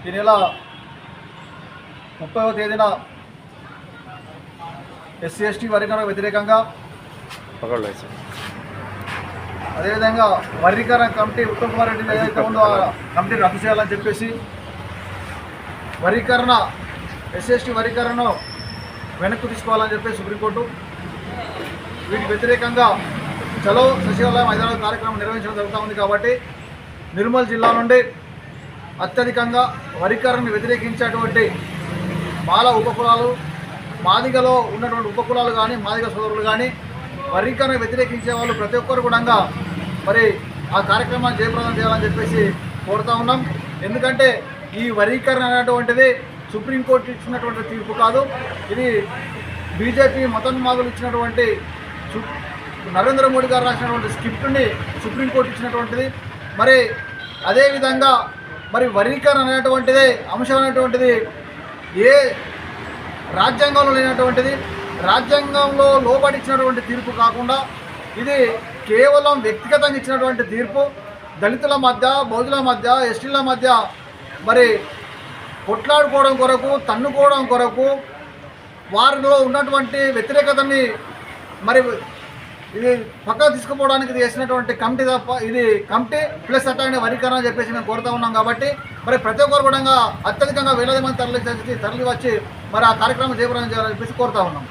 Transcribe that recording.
ఈ నెల ముప్పైవ తేదీన ఎస్సీ ఎస్టీ వర్గీకరణ వ్యతిరేకంగా అదేవిధంగా వర్గీకరణ కమిటీ ఉత్తమ్ కుమార్ రెడ్డి ఏదైతే ఉందో ఆ కమిటీ రద్దు చేయాలని చెప్పేసి వర్గీకరణ ఎస్సీ ఎస్టీ వర్గీకరణను వెనక్కి తీసుకోవాలని చెప్పి సుప్రీంకోర్టు వీటికి వ్యతిరేకంగా చలో సచివాలయం హైదరాబాద్ కార్యక్రమం నిర్వహించడం జరుగుతూ ఉంది కాబట్టి నిర్మల్ జిల్లా నుండి అత్యధికంగా వరికరణను వ్యతిరేకించేటువంటి మాల ఉపకులాలు మాదిగలో ఉన్నటువంటి ఉపకులాలు కానీ మాదిగ సోదరులు కానీ వర్గీకరణ వ్యతిరేకించే వాళ్ళు ప్రతి ఒక్కరు కూడా మరి ఆ కార్యక్రమాన్ని జయప్రదం చేయాలని చెప్పేసి కోరుతా ఉన్నాం. ఎందుకంటే ఈ వర్గీకరణ అనేటువంటిది సుప్రీంకోర్టు ఇచ్చినటువంటి తీర్పు కాదు. ఇది బీజేపీ మతోన్మాదులు ఇచ్చినటువంటి నరేంద్ర మోడీ గారు రాసినటువంటి స్క్రిప్ట్ని సుప్రీంకోర్టు ఇచ్చినటువంటిది. మరి అదేవిధంగా మరి వర్గీకరణ అనేటువంటిది అంశం అనేటువంటిది ఏ రాజ్యాంగంలో లేనటువంటిది రాజ్యాంగంలో లోబడి ఇచ్చినటువంటి తీర్పు కాకుండా ఇది కేవలం వ్యక్తిగతంగా ఇచ్చినటువంటి తీర్పు దళితుల మధ్య బౌద్ధుల మధ్య ఎస్టీల మధ్య మరి కొట్లాడుకోవడం కొరకు తన్నుకోవడం కొరకు వారిలో ఉన్నటువంటి వ్యతిరేకతని మరి ఇది పక్కకు తీసుకుపోవడానికి ఇది చేసినటువంటి కమిటీ తప్ప ఇది కమిటీ ప్లస్ అట్లాంటి వరీకరణ అని చెప్పేసి మేము కోరుతా ఉన్నాం కాబట్టి మరి ప్రతి ఒక్కరు కూడా అత్యధికంగా వేలాది మంది తరలి తరలి వచ్చి మరి ఆ కార్యక్రమం జయప్రదం చేయాలని చెప్పేసి కోరుతా ఉన్నాం.